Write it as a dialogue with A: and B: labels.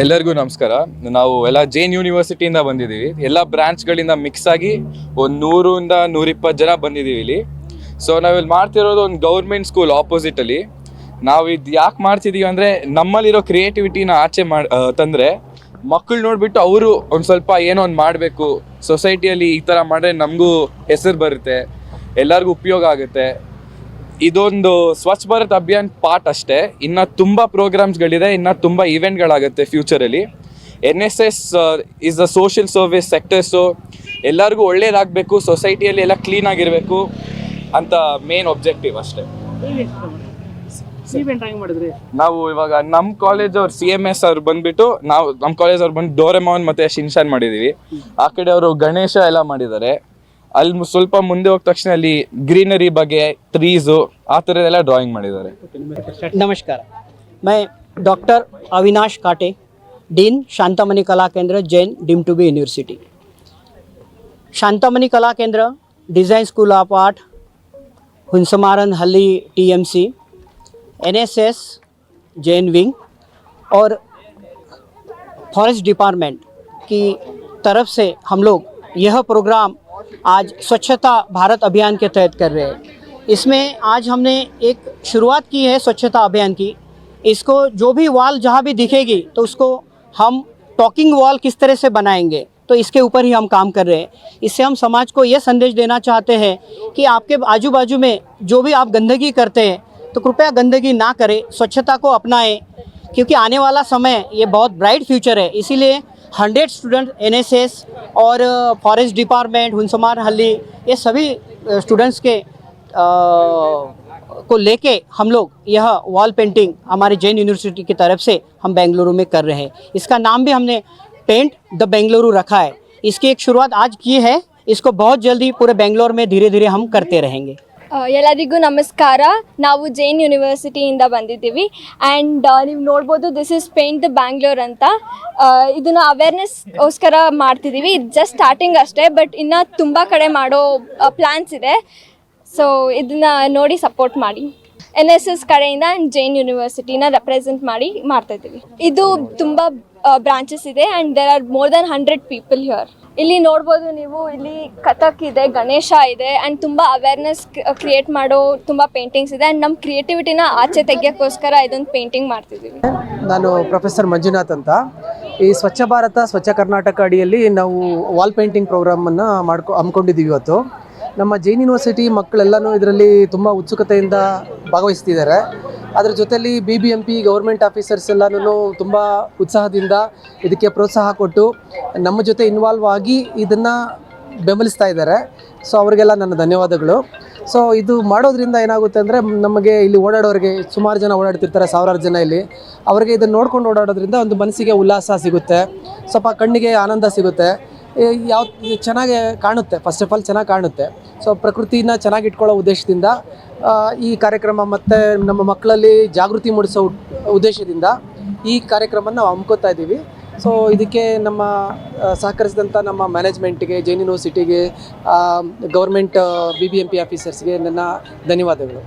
A: ಎಲ್ಲರಿಗೂ ನಮಸ್ಕಾರ. ನಾವು ಎಲ್ಲ ಜೈನ್ ಯೂನಿವರ್ಸಿಟಿಯಿಂದ ಬಂದಿದ್ದೀವಿ. ಎಲ್ಲ ಬ್ರಾಂಚ್ಗಳಿಂದ ಮಿಕ್ಸ್ ಆಗಿ ಒಂದು ನೂರಿಂದ ನೂರಿಪ್ಪತ್ತು ಜನ ಬಂದಿದ್ದೀವಿ ಇಲ್ಲಿ. ಸೊ ನಾವಿಲ್ಲಿ ಮಾಡ್ತಿರೋದು ಒಂದು ಗೌರ್ಮೆಂಟ್ ಸ್ಕೂಲ್ ಆಪೋಸಿಟಲ್ಲಿ ನಾವು ಇದು ಯಾಕೆ ಮಾಡ್ತಿದ್ದೀವಿ ಅಂದರೆ ನಮ್ಮಲ್ಲಿರೋ ಕ್ರಿಯೇಟಿವಿಟಿನ ಆಚೆ ಮಾಡಿ ತಂದರೆ ಮಕ್ಕಳು ನೋಡಿಬಿಟ್ಟು ಅವರು ಒಂದು ಸ್ವಲ್ಪ ಏನೋ ಒಂದು ಮಾಡಬೇಕು. ಸೊಸೈಟಿಯಲ್ಲಿ ಈ ಥರ ಮಾಡಿದ್ರೆ ನಮಗೂ ಹೆಸರು ಬರುತ್ತೆ. ಎಲ್ಲರಿಗೂ ಉಪಯೋಗ ಆಗುತ್ತೆ. ಇದೊಂದು ಸ್ವಚ್ಛ ಭಾರತ್ ಅಭಿಯಾನ್ ಪಾರ್ಟ್ ಅಷ್ಟೇ. ಇನ್ನು ತುಂಬ ಪ್ರೋಗ್ರಾಮ್ಸ್ಗಳಿದೆ ಇನ್ನು ತುಂಬ ಇವೆಂಟ್ಗಳಾಗುತ್ತೆ ಫ್ಯೂಚರಲ್ಲಿ. N S S is the social service sectors ಎಲ್ಲರಿಗೂ ಒಳ್ಳೇದಾಗಬೇಕು ಸೊಸೈಟಿಯಲ್ಲಿ ಎಲ್ಲ ಕ್ಲೀನ್ ಆಗಿರಬೇಕು ಅಂತ ಮೇನ್ ಒಬ್ಜೆಕ್ಟಿವ್ ಅಷ್ಟೇ. ನಾವು ಇವಾಗ ನಮ್ಮ ಕಾಲೇಜ್ ಅವ್ರು ಸಿ ಎಂ ಎಸ್ ಅವ್ರು ಬಂದ್ಬಿಟ್ಟು ನಾವು ನಮ್ಮ ಕಾಲೇಜ್ ಅವ್ರು ಬಂದು ಡೋರೆಮಾನ್ ಮತ್ತೆ ಶಿನ್ಶಾನ್ ಮಾಡಿದೀವಿ. ಆ ಕಡೆ ಅವರು ಗಣೇಶ ಎಲ್ಲ ಮಾಡಿದ್ದಾರೆ. ಅಲ್ಲಿ ಮು- ಸ್ವಲ್ಪ ಮುಂದೆ ಹೋದ ತಕ್ಷಣ ಅಲ್ಲಿ ಗ್ರೀನರಿ ಬಗ್ಗೆ ಟ್ರೀಸು ಆ ಥರದ್ದೆಲ್ಲ ಡ್ರಾಯಿಂಗ್ ಮಾಡಿದ್ದಾರೆ
B: नमस्कार मैं डॉक्टर अविनाश काटे dean Shantamani Kala Kendra Jain deem to be university Shantamani Kala Kendra design school of art Hunsamaranahalli TMC NSS Jain wing और फॉरेस्ट डिपार्टमेंट की तरफ से हम लोग यह प्रोग्राम आज स्वच्छता भारत अभियान के तहत कर रहे हैं। इसमें आज हमने एक शुरुआत की है स्वच्छता अभियान की। इसको जो भी वॉल जहाँ भी दिखेगी तो उसको हम टॉकिंग वॉल किस तरह से बनाएँगे तो इसके ऊपर ही हम काम कर रहे हैं। इससे हम समाज को यह संदेश देना चाहते हैं कि आपके आजू बाजू में जो भी आप गंदगी करते हैं तो कृपया गंदगी ना करें, स्वच्छता को अपनाएँ, क्योंकि आने वाला समय ये बहुत ब्राइट फ्यूचर है। इसीलिए हंड्रेड स्टूडेंट एनएसएस और फॉरेस्ट डिपार्टमेंट हुंसमार हल्ली ये सभी स्टूडेंट्स के अ, को लेके हम लोग यह वॉल पेंटिंग हमारे जैन यूनिवर्सिटी की तरफ़ से हम बेंगलुरु में कर रहे हैं। इसका नाम भी हमने पेंट द बेंगलुरु रखा है। इसकी एक शुरुआत आज की है। इसको बहुत जल्दी पूरे बेंगलोर में धीरे धीरे हम करते रहेंगे।
C: ಎಲ್ಲರಿಗೂ ನಮಸ್ಕಾರ. ನಾವು ಜೈನ್ ಯೂನಿವರ್ಸಿಟಿಯಿಂದ ಬಂದಿದ್ದೀವಿ. ಆ್ಯಂಡ್ ನೀವು ನೋಡ್ಬೋದು this is paint the Bangalore ಅಂತ. ಇದನ್ನು ಅವೇರ್ನೆಸ್ ಅವೇರ್ನೆಸ್ಗೋಸ್ಕರ ಮಾಡ್ತಿದ್ದೀವಿ. ಇದು ಜಸ್ಟ್ ಸ್ಟಾರ್ಟಿಂಗ್ ಅಷ್ಟೇ ಬಟ್ ಇನ್ನು ತುಂಬ ಕಡೆ ಮಾಡೋ ಪ್ಲ್ಯಾನ್ಸ್ ಇದೆ. ಸೊ ಇದನ್ನು ನೋಡಿ ಸಪೋರ್ಟ್ ಮಾಡಿ. ಎನ್ ಎಸ್ ಎಸ್ ಕಡೆಯಿಂದ ಜೈನ್ ಯೂನಿವರ್ಸಿಟಿನ ರೆಪ್ರೆಸೆಂಟ್ ಮಾಡಿ ಮಾಡ್ತಾಯಿದ್ದೀವಿ ಇದು ತುಂಬ ಬ್ರಾಂಚಸ್ ಇದೆ and there are more than hundred people here ಇಲ್ಲಿ ನೋಡ್ಬೋದು ನೀವು, ಇಲ್ಲಿ ಕಥಕ್ ಇದೆ, ಗಣೇಶ ಇದೆ ಅಂಡ್ ತುಂಬ ಅವೇರ್ನೆಸ್ ಕ್ರಿಯೇಟ್ ಮಾಡೋ ತುಂಬ ಪೇಂಟಿಂಗ್ಸ್ ಇದೆ ಅಂಡ್ ನಮ್ಮ ಕ್ರಿಯೇಟಿವಿಟಿನ ಆಚೆ ತೆಗಿಯೋಕ್ಕೋಸ್ಕರ ಇದೊಂದು ಪೇಂಟಿಂಗ್ ಮಾಡ್ತಿದ್ದೀವಿ
D: ನಾನು ಪ್ರೊಫೆಸರ್ ಮಂಜುನಾಥ್ ಅಂತ. ಈ ಸ್ವಚ್ಛ ಭಾರತ, ಸ್ವಚ್ಛ ಕರ್ನಾಟಕ ಅಡಿಯಲ್ಲಿ ನಾವು ವಾಲ್ ಪೇಂಟಿಂಗ್ ಪ್ರೋಗ್ರಾಮನ್ನು ಮಾಡ್ಕೊ ಹಮ್ಮಿಕೊಂಡಿದ್ದೀವಿ ಇವತ್ತು. ನಮ್ಮ ಜೈನ್ ಯೂನಿವರ್ಸಿಟಿ ಮಕ್ಕಳೆಲ್ಲನೂ ಇದರಲ್ಲಿ ತುಂಬ ಉತ್ಸುಕತೆಯಿಂದ ಭಾಗವಹಿಸ್ತಿದ್ದಾರೆ. ಅದರ ಜೊತೆಯಲ್ಲಿ B B M P government officers ಎಲ್ಲನೂ ತುಂಬ ಉತ್ಸಾಹದಿಂದ ಇದಕ್ಕೆ ಪ್ರೋತ್ಸಾಹ ಕೊಟ್ಟು ನಮ್ಮ ಜೊತೆ ಇನ್ವಾಲ್ವ್ ಆಗಿ ಇದನ್ನು ಬೆಂಬಲಿಸ್ತಾ ಇದ್ದಾರೆ. ಸೊ ಅವರಿಗೆಲ್ಲ ನನ್ನ ಧನ್ಯವಾದಗಳು. ಸೊ ಇದು ಮಾಡೋದ್ರಿಂದ ಏನಾಗುತ್ತೆ ಅಂದರೆ ನಮಗೆ ಇಲ್ಲಿ ಓಡಾಡೋರಿಗೆ ಸುಮಾರು ಜನ ಓಡಾಡ್ತಿರ್ತಾರೆ, ಸಾವಿರಾರು ಜನ ಇಲ್ಲಿ. ಅವರಿಗೆ ಇದನ್ನು ನೋಡ್ಕೊಂಡು ಓಡಾಡೋದ್ರಿಂದ ಒಂದು ಮನಸ್ಸಿಗೆ ಉಲ್ಲಾಸ ಸಿಗುತ್ತೆ. ಸ್ವಲ್ಪ ಕಣ್ಣಿಗೆ ಆನಂದ ಸಿಗುತ್ತೆ. ಯಾವ ಚೆನ್ನಾಗಿ ಕಾಣುತ್ತೆ. ಫಸ್ಟ್ ಆಫ್ ಆಲ್ ಚೆನ್ನಾಗಿ ಕಾಣುತ್ತೆ. ಸೊ ಪ್ರಕೃತಿನ ಚೆನ್ನಾಗಿ ಇಟ್ಕೊಳ್ಳೋ ಉದ್ದೇಶದಿಂದ ಈ ಕಾರ್ಯಕ್ರಮ ಮತ್ತು ನಮ್ಮ ಮಕ್ಕಳಲ್ಲಿ ಜಾಗೃತಿ ಮೂಡಿಸೋ ಉದ್ದೇಶದಿಂದ ಈ ಕಾರ್ಯಕ್ರಮನ ನಾವು ಹಮ್ಕೋತಾ ಇದ್ದೀವಿ. ಸೊ ಇದಕ್ಕೆ ನಮ್ಮ ಸಹಕರಿಸಿದಂಥ ನಮ್ಮ ಮ್ಯಾನೇಜ್ಮೆಂಟ್ಗೆ, Jain ಯೂನಿವರ್ಸಿಟಿಗೆ government B B M P ಆಫೀಸರ್ಸ್ಗೆ ನನ್ನ ಧನ್ಯವಾದಗಳು.